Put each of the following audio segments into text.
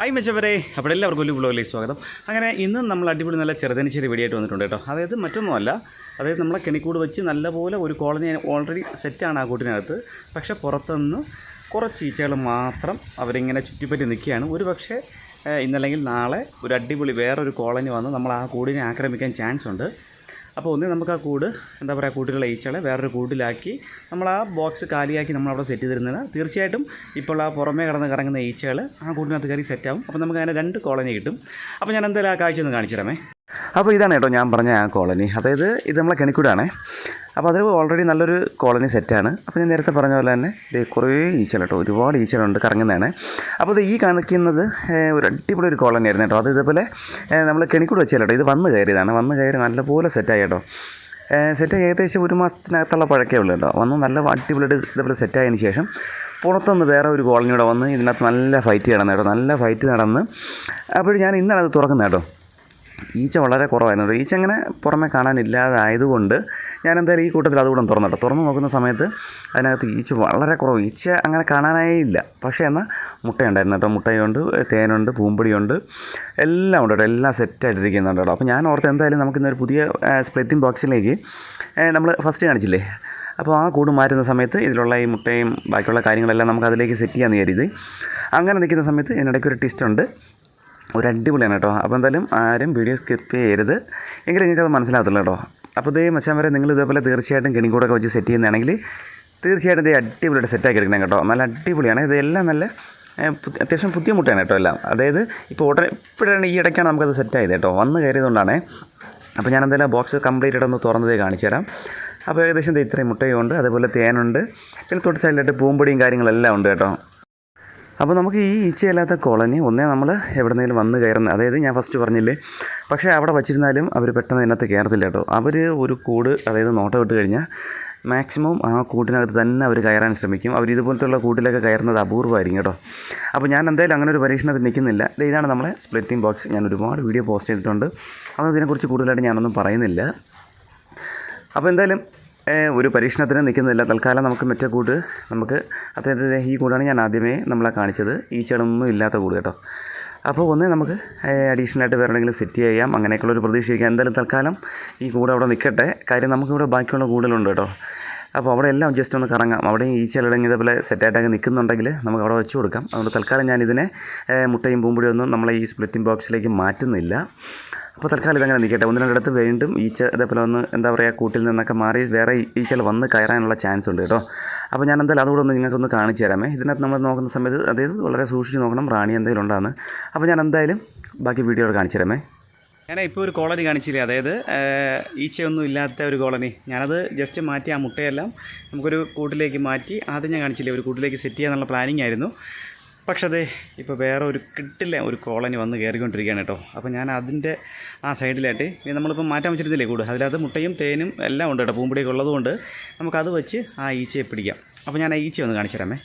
Hi മെച്ചവരെ അപ്പോൾ എല്ലാവർക്കും ഒരു വ്ലോഗിലേക്ക് സ്വാഗതം. അങ്ങനെ ഇന്ന് നമ്മൾ അടിപൊളി നല്ല ചെറുതനിശ്ശേരി വെടിയായിട്ട് വന്നിട്ടുണ്ട് കേട്ടോ. അതായത് മറ്റൊന്നുമല്ല അതായത് നമ്മളെ കെണിക്കൂട് വെച്ച് നല്ലപോലെ ഒരു കോളനി ഓൾറെഡി സെറ്റാണ് ആ കൂട്ടിനകത്ത്. പക്ഷേ പുറത്തുനിന്ന് കുറച്ച് ഈച്ചകൾ മാത്രം അവരിങ്ങനെ ചുറ്റിപ്പറ്റി നിൽക്കുകയാണ്. ഒരു പക്ഷേ ഇന്നല്ലെങ്കിൽ നാളെ ഒരു അടിപൊളി വേറൊരു കോളനി വന്ന് നമ്മൾ ആ കൂടിനെ ആക്രമിക്കാൻ ചാൻസ് ഉണ്ട്. അപ്പോൾ ഒന്നേ നമുക്ക് ആ കൂട് എന്താ പറയുക കൂട്ടിലുള്ള ഈച്ചകളെ വേറൊരു കൂട്ടിലാക്കി നമ്മൾ ആ ബോക്സ് കാലിയാക്കി നമ്മൾ അവിടെ സെറ്റ് ചെയ്തിരുന്നത്. തീർച്ചയായിട്ടും ഇപ്പോൾ ആ പുറമേ കടന്ന് കറങ്ങുന്ന ഈച്ചകൾ ആ കൂട്ടിനകത്ത് കയറി സെറ്റാവും അപ്പോൾ നമുക്ക് അങ്ങനെ രണ്ട് കോളനി കിട്ടും. അപ്പോൾ ഞാൻ എന്തായാലും ആ കാഴ്ച ഒന്ന് കാണിച്ചു തരാമേ അപ്പോൾ ഇതാണ് കേട്ടോ ഞാൻ പറഞ്ഞ ആ കോളനി. അതായത് ഇത് നമ്മളെ കെണിക്കൂടാണേ. അപ്പോൾ അതിൽ ഓൾറെഡി നല്ലൊരു കോളനി സെറ്റാണ് അപ്പോൾ ഞാൻ നേരത്തെ പറഞ്ഞ പോലെ തന്നെ ഇത് കുറേ ഈച്ചകൾ കേട്ടോ ഒരുപാട് ഈച്ചകളുണ്ട് കറങ്ങുന്നതാണ്. അപ്പോൾ ഇത് ഈ കാണിക്കുന്നത് ഒരു അടിപൊളി ഒരു കോളനി ആയിരുന്നു കേട്ടോ. അത് ഇതേപോലെ നമ്മൾ കെണിക്കൂട് വെച്ചാൽ കേട്ടോ. ഇത് വന്ന് കയറിയതാണ്. വന്ന് കയറി നല്ലപോലെ സെറ്റായി കേട്ടോ. സെറ്റ് ഏകദേശം ഒരു മാസത്തിനകത്തുള്ള പഴക്കേ ഉള്ളൂ കേട്ടോ. വന്ന് നല്ല അടിപൊളിയായിട്ട് ഇതേപോലെ സെറ്റായതിന് ശേഷം പുറത്തുനിന്ന് വേറെ ഒരു കോളനിയുടെ വന്ന് ഇതിനകത്ത് നല്ല ഫൈറ്റ് നടന്നു കേട്ടോ. നല്ല ഫൈറ്റ് നടന്ന്. അപ്പോൾ ഞാൻ ഇന്നാണ് അത് തുറക്കുന്നത് കേട്ടോ. ഈച്ച വളരെ കുറവായിരുന്നു. ഈച്ച അങ്ങനെ പുറമെ കാണാനില്ലാതായതുകൊണ്ട് ഞാൻ എന്തായാലും ഈ കൂട്ടത്തിൽ അതുകൂടെ ഒന്ന് തുറന്നു നോക്കുന്ന സമയത്ത് അതിനകത്ത് ഈച്ച വളരെ കുറവ്. ഈച്ച അങ്ങനെ കാണാനേ ഇല്ല. പക്ഷേ എന്നാൽ മുട്ടയുണ്ടായിരുന്നു കേട്ടോ. മുട്ടയുണ്ട് തേനുണ്ട് പൂമ്പൊടിയുണ്ട്. എല്ലാം ഉണ്ട് കേട്ടോ. എല്ലാം സെറ്റായിട്ടിരിക്കുന്നുണ്ട് കേട്ടോ. അപ്പോൾ ഞാൻ ഓർത്ത് എന്തായാലും നമുക്കിന്നൊരു പുതിയ സ്പ്ലിറ്റിംഗ് ബോക്സിലേക്ക് നമ്മൾ ഫസ്റ്റ് കാണിച്ചില്ലേ? അപ്പോൾ ആ കൂട് മാറ്റുന്ന സമയത്ത് ഇതിലുള്ള ഈ മുട്ടയും ബാക്കിയുള്ള കാര്യങ്ങളെല്ലാം നമുക്ക് അതിലേക്ക് സെറ്റ് ചെയ്യാമെന്ന് കരുതി. അങ്ങനെ നിൽക്കുന്ന സമയത്ത് ഇതിനിടയ്ക്ക് ഒരു ട്വിസ്റ്റ് ഉണ്ട്. ഒരു അടിപൊളിയാണ് കേട്ടോ. അപ്പോൾ എന്തായാലും ആരും വീഡിയോ സ്കിപ്പ് ചെയ്യരുത്. എങ്കിലും നിങ്ങൾക്കത് മനസ്സിലാകത്തുള്ളൂ കേട്ടോ. അപ്പോൾ ഇതേ മച്ചാൻ വരെ നിങ്ങൾ ഇതേപോലെ തീർച്ചയായിട്ടും കെണിക്കൂടൊക്കെ വെച്ച് സെറ്റ് ചെയ്യുന്നതാണെങ്കിൽ തീർച്ചയായിട്ടും ഇത് അടിപൊളിയായിട്ട് സെറ്റാക്കി എടുക്കണം കേട്ടോ. നല്ല അടിപൊളിയാണ്. ഇതെല്ലാം നല്ല അത്യാവശ്യം പുതിയ മുട്ടയാണ് കേട്ടോ എല്ലാം. അതായത് ഇപ്പോൾ ഉടനെ ഇപ്പോഴാണ് ഈ ഇടയ്ക്കാണ് നമുക്കത് സെറ്റായത് കേട്ടോ. വന്ന് കയറിയതുകൊണ്ടാണ്. അപ്പോൾ ഞാൻ എന്തായാലും ബോക്സ് കംപ്ലീറ്റ് ആയിട്ട് ഒന്ന് തുറന്നതേ കാണിച്ചു തരാം. അപ്പോൾ ഏകദേശം ഇത്രയും മുട്ടയുണ്ട്. അതേപോലെ തേനുണ്ട്. പിന്നെ തൊട്ട് സൈഡിലായിട്ട് പൂമ്പൊടിയും കാര്യങ്ങളെല്ലാം ഉണ്ട് കേട്ടോ. അപ്പോൾ നമുക്ക് ഈ ഈച്ചയല്ലാത്ത കോളനി ഒന്നേ നമ്മൾ എവിടെന്നെങ്കിലും വന്ന് കയറുന്ന അതായത് ഞാൻ ഫസ്റ്റ് പറഞ്ഞില്ലേ? പക്ഷേ അവിടെ വച്ചിരുന്നാലും അവർ പെട്ടെന്ന് ഇതിനകത്ത് കയറത്തില്ല കേട്ടോ. അവർ ഒരു കൂട് അതായത് നോട്ടം ഇട്ട് കഴിഞ്ഞാൽ മാക്സിമം ആ കൂട്ടിനകത്ത് തന്നെ അവർ കയറാൻ ശ്രമിക്കും. അവർ ഇതുപോലത്തുള്ള കൂട്ടിലൊക്കെ കയറുന്നത് അപൂർവമായിരിക്കും കേട്ടോ. അപ്പോൾ ഞാൻ എന്തായാലും അങ്ങനെ ഒരു പരീക്ഷണത്തിൽ നിൽക്കുന്നില്ല. ഇതാണ് നമ്മളെ സ്പ്ലിറ്റിംഗ് ബോക്സ് ഞാൻ ഒരുപാട് വീഡിയോ പോസ്റ്റ് ചെയ്തിട്ടുണ്ട്. അതൊന്നും ഇതിനെക്കുറിച്ച് കൂടുതലായിട്ട് ഞാനൊന്നും പറയുന്നില്ല. അപ്പോൾ എന്തായാലും ഒരു പരീക്ഷണത്തിന് നിൽക്കുന്നില്ല തൽക്കാലം നമുക്ക് മറ്റേ കൂട്ട് നമുക്ക് അദ്ദേഹത്തിന്റെ ഈ കൂടാണ് ഞാൻ ആദ്യമേ നമ്മളെ കാണിച്ചത്. ഈ ചെടൊന്നും ഇല്ലാത്ത കൂട് കേട്ടോ. അപ്പോൾ ഒന്ന് നമുക്ക് അഡീഷണൽ ആയിട്ട് വേറെ എന്തെങ്കിലും സെറ്റ് ചെയ്യാം. അങ്ങനെയൊക്കെയുള്ള ഒരു പ്രതീക്ഷയ്ക്ക് എന്തായാലും തൽക്കാലം ഈ കൂട് അവിടെ നിൽക്കട്ടെ. കാര്യം നമുക്കിവിടെ ബാക്കിയുള്ള കൂടുതലുണ്ട് കേട്ടോ. അപ്പോൾ അവിടെ എല്ലാം ജസ്റ്റ് ഒന്ന് കറങ്ങാം. അവിടെ ഈ ചിലടങ്ങി ഇതേപോലെ സെറ്റായിട്ടൊക്കെ നിൽക്കുന്നുണ്ടെങ്കിൽ നമുക്ക് അവിടെ വെച്ച് കൊടുക്കാം. അതുകൊണ്ട് തൽക്കാലം ഞാനിതിനെ മുട്ടയും പൂമ്പൊടിയും ഒന്നും നമ്മളെ ഈ സ്പ്ലിറ്റിംഗ് ബോക്സിലേക്ക് മാറ്റുന്നില്ല. അപ്പോൾ തൽക്കാലം ഇതങ്ങനെ നിൽക്കട്ടെ. ഒന്ന് രണ്ടിടത്ത് വീണ്ടും ഈച്ച ഇതേപോലെ ഒന്ന് എന്താ പറയുക കൂട്ടിൽ നിന്നൊക്കെ മാറി വേറെ ഈച്ചകൾ വന്ന് കയറാനുള്ള ചാൻസ് ഉണ്ട് കേട്ടോ. അപ്പോൾ ഞാൻ എന്തായാലും അതുകൂടെ ഒന്ന് നിങ്ങൾക്കൊന്ന് കാണിച്ചു തരാമേ. ഇതിനകത്ത് നമ്മൾ നോക്കുന്ന സമയത്ത് അതായത് വളരെ സൂക്ഷിച്ച് നോക്കണം റാണി എന്തെങ്കിലും ഉണ്ടാകുന്നു അപ്പോൾ ഞാൻ എന്തായാലും ബാക്കി വീഡിയോ കാണിച്ചു തരാമേ. ഞാൻ ഇപ്പോൾ ഒരു കോളനി കാണിച്ചില്ലേ? അതായത് ഈച്ചയൊന്നും ഇല്ലാത്ത ഒരു കോളനി. ഞാനത് ജസ്റ്റ് മാറ്റി ആ മുട്ടയെല്ലാം നമുക്കൊരു കൂട്ടിലേക്ക് മാറ്റി ആദ്യം ഞാൻ കാണിച്ചില്ലേ? ഒരു കൂട്ടിലേക്ക് സെറ്റ് ചെയ്യാന്നുള്ള പ്ലാനിങ് ആയിരുന്നു. പക്ഷേ അതെ ഇപ്പോൾ വേറെ ഒരു കിട്ടില്ല ഒരു കോളനി വന്ന് കയറിക്കൊണ്ടിരിക്കുകയാണ് കേട്ടോ. അപ്പോൾ ഞാൻ അതിന്റെ ആ സൈഡിലായിട്ട് നമ്മളിപ്പോൾ മാറ്റാൻ വെച്ചിരുന്നില്ലേ കൂട്? അതിനകത്ത് മുട്ടയും തേനും എല്ലാം ഉണ്ട് കേട്ടോ പൂമ്പടിയൊക്കെ ഉള്ളതുകൊണ്ട് നമുക്കത് വെച്ച് ആ ഈച്ചയെ പിടിക്കാം. അപ്പോൾ ഞാൻ ആ ഈച്ചയെ ഒന്ന് കാണിച്ചു തരാമേ.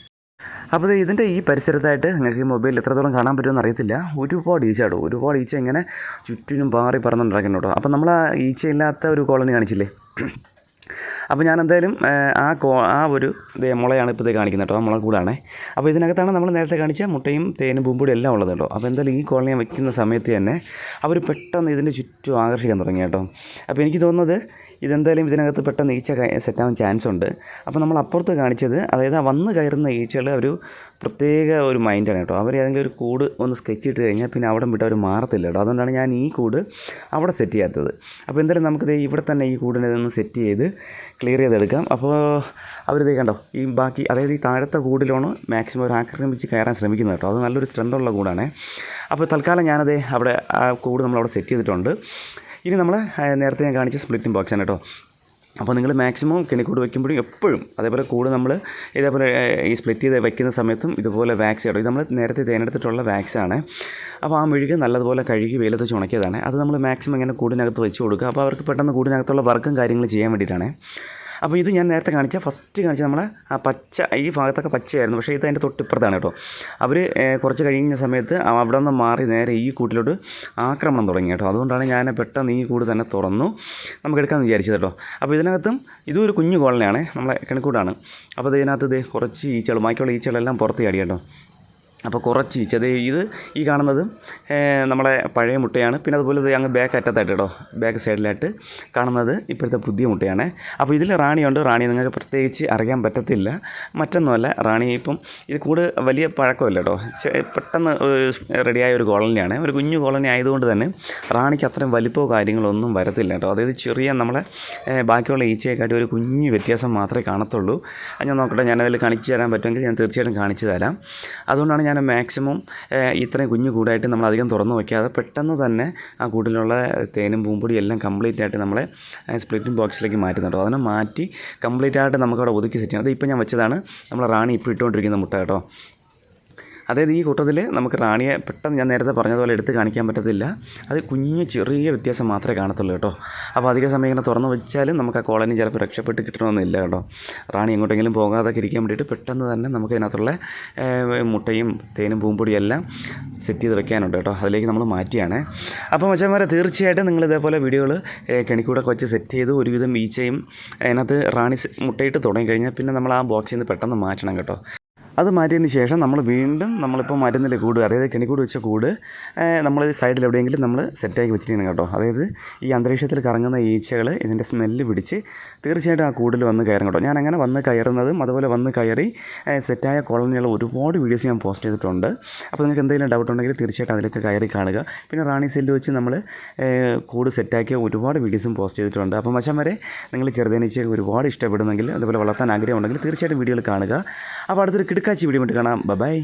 അപ്പോൾ ഇതിന്റെ ഈ പരിസരത്തായിട്ട് നിങ്ങൾക്ക് ഈ എത്രത്തോളം കാണാൻ പറ്റുമെന്ന് അറിയത്തില്ല. ഒരുപാട് ഈച്ച കേട്ടോ ഒരുപാട് ഈച്ച ഇങ്ങനെ ചുറ്റിനും പാറി പറന്നുണ്ടാക്കുന്നു കേട്ടോ. അപ്പോൾ നമ്മൾ ആ ഈച്ചയില്ലാത്ത ഒരു കോളനി കാണിച്ചില്ലേ? അപ്പോൾ ഞാൻ എന്തായാലും ആ കോ ആ ഒരു ദേ മുളയാണ് ഇപ്പോൾ ഇത് കാണിക്കുന്നത് കേട്ടോ ആ മുള കൂടാണേ. അപ്പോൾ ഇതിനകത്താണ് നമ്മൾ നേരത്തെ കാണിച്ച മുട്ടയും തേനും പൂമ്പൊടി എല്ലാം ഉള്ളത് കേട്ടോ. അപ്പോൾ എന്തായാലും ഈ കോളനി വയ്ക്കുന്ന സമയത്ത് തന്നെ അവർ പെട്ടെന്ന് ഇതിന്റെ ചുറ്റും ആകർഷിക്കാൻ തുടങ്ങി കേട്ടോ. അപ്പോൾ എനിക്ക് തോന്നുന്നത് ഇതെന്തായാലും ഇതിനകത്ത് പെട്ടെന്ന് ഈച്ച സെറ്റാവാൻ ചാൻസ് ഉണ്ട്. അപ്പോൾ നമ്മൾ അപ്പുറത്ത് കാണിച്ചത് അതായത് ആ വന്ന് കയറുന്ന ഈച്ചകൾ ഒരു പ്രത്യേക ഒരു മൈൻഡാണ് കേട്ടോ. അവർ ഏതെങ്കിലും ഒരു കൂട് ഒന്ന് സ്കെച്ച് ഇട്ട് കഴിഞ്ഞാൽ പിന്നെ അവിടെ വിട്ട് അവർ മാറത്തില്ല കേട്ടോ. അതുകൊണ്ടാണ് ഞാൻ ഈ കൂട് അവിടെ സെറ്റ് ചെയ്യാത്തത്. അപ്പോൾ എന്തായാലും നമുക്കിത് ഇവിടെ തന്നെ ഈ കൂടിനെ ഒന്ന് സെറ്റ് ചെയ്ത് ക്ലിയർ ചെയ്തെടുക്കാം. അപ്പോൾ അവരിത് കണ്ടോ ഈ ബാക്കി അതായത് ഈ താഴത്തെ കൂടിലാണ് മാക്സിമം ഒരു ആക്രമിച്ച് കയറാൻ ശ്രമിക്കുന്നത് കേട്ടോ. അത് നല്ലൊരു സ്ട്രെങ്തുള്ള കൂടാണ്. അപ്പോൾ തൽക്കാലം ഞാനത് അവിടെ ആ കൂട് നമ്മളവിടെ സെറ്റ് ചെയ്തിട്ടുണ്ട്. ഇനി നമ്മൾ നേരത്തെ ഞാൻ കാണിച്ച സ്പ്ലിറ്റിംഗ് ബോക്സാണ് കേട്ടോ. അപ്പോൾ നിങ്ങൾ മാക്സിമം കെണിക്കൂട് വയ്ക്കുമ്പോഴും എപ്പോഴും അതേപോലെ കൂട് നമ്മൾ ഇതേപോലെ ഈ സ്പ്ലിറ്റ് ചെയ്ത് വെക്കുന്ന സമയത്തും ഇതുപോലെ വാക്സ് ഇടും. ഇത് നമ്മൾ നേരത്തെ തേനെടുത്തിട്ടുള്ള വാക്സാണ് അപ്പോൾ ആ മെഴുക് നല്ലതുപോലെ കഴുകി വെയിലത്ത് ചുണക്കിയതാണ്. അത് നമ്മൾ മാക്സിമം ഇങ്ങനെ കൂടിനകത്ത് വെച്ച് കൊടുക്കുക. അപ്പോൾ അവർക്ക് പെട്ടെന്ന് കൂടിനകത്തുള്ള വർക്കും കാര്യങ്ങളും ചെയ്യാൻ വേണ്ടിയിട്ടാണ്. അപ്പോൾ ഇത് ഞാൻ നേരത്തെ കാണിച്ച ഫസ്റ്റ് കാണിച്ച നമ്മളെ ആ പച്ച ഈ ഭാഗത്തൊക്കെ പച്ചയായിരുന്നു. പക്ഷേ ഇത് അതിന്റെ തൊട്ടിപ്പുറത്താണ് കേട്ടോ. അവർ കുറച്ച് കഴിഞ്ഞ സമയത്ത് അവിടെ നിന്ന് മാറി നേരെ ഈ കൂട്ടിലോട്ട് ആക്രമണം തുടങ്ങി കേട്ടോ. അതുകൊണ്ടാണ് ഞാൻ പെട്ടെന്ന് ഈ കൂട് തന്നെ തുറന്നു. നമുക്ക് എടുക്കാമെന്ന് വിചാരിച്ചത് കേട്ടോ. അപ്പോൾ ഇതിനകത്തും ഇതും ഒരു കുഞ്ഞു കോളനിയാണ് നമ്മളെ കിണക്കൂടാണ്. അപ്പോൾ ഇതിനകത്ത് ഇത് കുറച്ച് ഈച്ചകൾ ബാക്കിയുള്ള ഈച്ചകളെല്ലാം പുറത്ത് ചാടി കേട്ടോ. അപ്പോൾ കുറച്ച് ഈച്ച ഇത് ഈ കാണുന്നത് നമ്മളെ പഴയ മുട്ടയാണ്. പിന്നെ അതുപോലെ അങ്ങ് ബാക്ക് അറ്റത്തായിട്ട് കേട്ടോ ബാക്ക് സൈഡിലായിട്ട് കാണുന്നത് ഇപ്പോഴത്തെ പുതിയ മുട്ടയാണ്. അപ്പോൾ ഇതിൽ റാണിയുണ്ട്. റാണി നിങ്ങൾക്ക് പ്രത്യേകിച്ച് അറിയാൻ പറ്റത്തില്ല. മറ്റൊന്നുമല്ല റാണി ഇപ്പം ഇത് കൂട് വലിയ പഴക്കമില്ല കേട്ടോ. പെട്ടെന്ന് റെഡിയായ ഒരു കോളനിയാണ്. ഒരു കുഞ്ഞു കോളനി ആയതുകൊണ്ട് തന്നെ റാണിക്ക് അത്രയും വലിപ്പമോ കാര്യങ്ങളോ ഒന്നും വരത്തില്ല കേട്ടോ. അതായത് ചെറിയ നമ്മളെ ബാക്കിയുള്ള ഈച്ചയെക്കാട്ടി ഒരു കുഞ്ഞു വ്യത്യാസം മാത്രമേ കാണത്തുള്ളൂ. ഞാൻ നോക്കട്ടെ ഞാനതിൽ കാണിച്ചു തരാൻ പറ്റുമെങ്കിൽ ഞാൻ തീർച്ചയായിട്ടും കാണിച്ചു തരാം. അതുകൊണ്ടാണ് ഞാൻ മാക്സിമം ഇത്രയും കുഞ്ഞു കൂടായിട്ട് നമ്മൾ അധികം തുറന്നു വയ്ക്കാതെ പെട്ടെന്ന് തന്നെ ആ കൂട്ടിലുള്ള തേനും പൂമ്പൊടിയും എല്ലാം കംപ്ലീറ്റ് ആയിട്ട് നമ്മളെ സ്പ്ലിറ്റിംഗ് ബോക്സിലേക്ക് മാറ്റുന്നുണ്ട് അതിനെ മാറ്റി കംപ്ലീറ്റ് ആയിട്ട് നമുക്കവിടെ ഒതുക്കി സെറ്റ് ചെയ്യണം അത് ഇപ്പം ഞാൻ വെച്ചതാണ് നമ്മൾ റാണി ഇപ്പോൾ ഇട്ടുകൊണ്ടിരിക്കുന്ന മുട്ട കേട്ടോ. അതായത് ഈ കൂട്ടത്തിൽ നമുക്ക് റാണിയെ പെട്ടെന്ന് ഞാൻ നേരത്തെ പറഞ്ഞതുപോലെ എടുത്ത് കാണിക്കാൻ പറ്റത്തില്ല. അത് കുഞ്ഞ് ചെറിയ വ്യത്യാസം മാത്രമേ കാണത്തുള്ളൂ കേട്ടോ. അപ്പോൾ അധിക സമയം ഇങ്ങനെ തുറന്ന് വെച്ചാലും നമുക്ക് ആ കോളനി ചിലപ്പോൾ രക്ഷപ്പെട്ട് കിട്ടണമെന്നില്ല കേട്ടോ. റാണി എങ്ങോട്ടെങ്കിലും പോകാതെ ഇരിക്കാൻ വേണ്ടിയിട്ട് പെട്ടെന്ന് തന്നെ നമുക്ക് ഇതിനകത്തുള്ള മുട്ടയും തേനും പൂമ്പൊടിയും എല്ലാം സെറ്റ് ചെയ്ത് വെക്കാനുണ്ട് കേട്ടോ. അതിലേക്ക് നമ്മൾ മാറ്റിയാണ്. അപ്പോൾ മച്ചന്മാരെ തീർച്ചയായിട്ടും നിങ്ങൾ ഇതേപോലെ വീഡിയോകൾ കെണിക്കൂടൊക്കെ വെച്ച് സെറ്റ് ചെയ്ത് ഒരുവിധം ഈച്ചയും അതിനകത്ത് റാണി മുട്ടയിട്ട് തുടങ്ങി തുടങ്ങിക്കഴിഞ്ഞാൽ പിന്നെ നമ്മൾ ആ ബോക്സിൽ നിന്ന് പെട്ടെന്ന് മാറ്റണം കേട്ടോ. അത് മാറ്റിയതിന് ശേഷം നമ്മൾ വീണ്ടും നമ്മളിപ്പോൾ മാറ്റുന്നില്ല കൂട് അതായത് കെണിക്കൂട് വെച്ച കൂട് നമ്മൾ സൈഡിൽ എവിടെയെങ്കിലും നമ്മൾ സെറ്റാക്കി വെച്ചിരിക്കണം കേട്ടോ. അതായത് ഈ അന്തരീക്ഷത്തിൽ കറങ്ങുന്ന ഈച്ചകൾ ഇതിന്റെ സ്മെല്ല് പിടിച്ച് തീർച്ചയായിട്ടും ആ കൂടിൽ വന്ന് കയറും കേട്ടോ. ഞാൻ അങ്ങനെ വന്ന് കയറുന്നതും അതുപോലെ വന്ന് കയറി സെറ്റായ കോളനികൾ ഒരുപാട് വീഡിയോസ് ഞാൻ പോസ്റ്റ് ചെയ്തിട്ടുണ്ട്. അപ്പോൾ നിങ്ങൾക്ക് എന്തെങ്കിലും ഡൗട്ട് ഉണ്ടെങ്കിൽ തീർച്ചയായിട്ടും അതിലൊക്കെ കയറി കാണുക. പിന്നെ റാണി സെല്ല് വെച്ച് നമ്മൾ കൂട് സെറ്റാക്കിയ ഒരുപാട് വീഡിയോസും പോസ്റ്റ് ചെയ്തിട്ടുണ്ട്. അപ്പോൾ മച്ചാൻ വരെ നിങ്ങൾ ചെറുതേനീച്ച ഒരുപാട് ഇഷ്ടപ്പെടുന്നെങ്കിൽ അതുപോലെ വളർത്താൻ ആഗ്രഹമുണ്ടെങ്കിൽ തീർച്ചയായിട്ടും വീഡിയോകൾ കാണുക. അപ്പോൾ അടുത്തൊരു കിടക്കാച്ചി വീഡിയോ കാണാം. ബൈ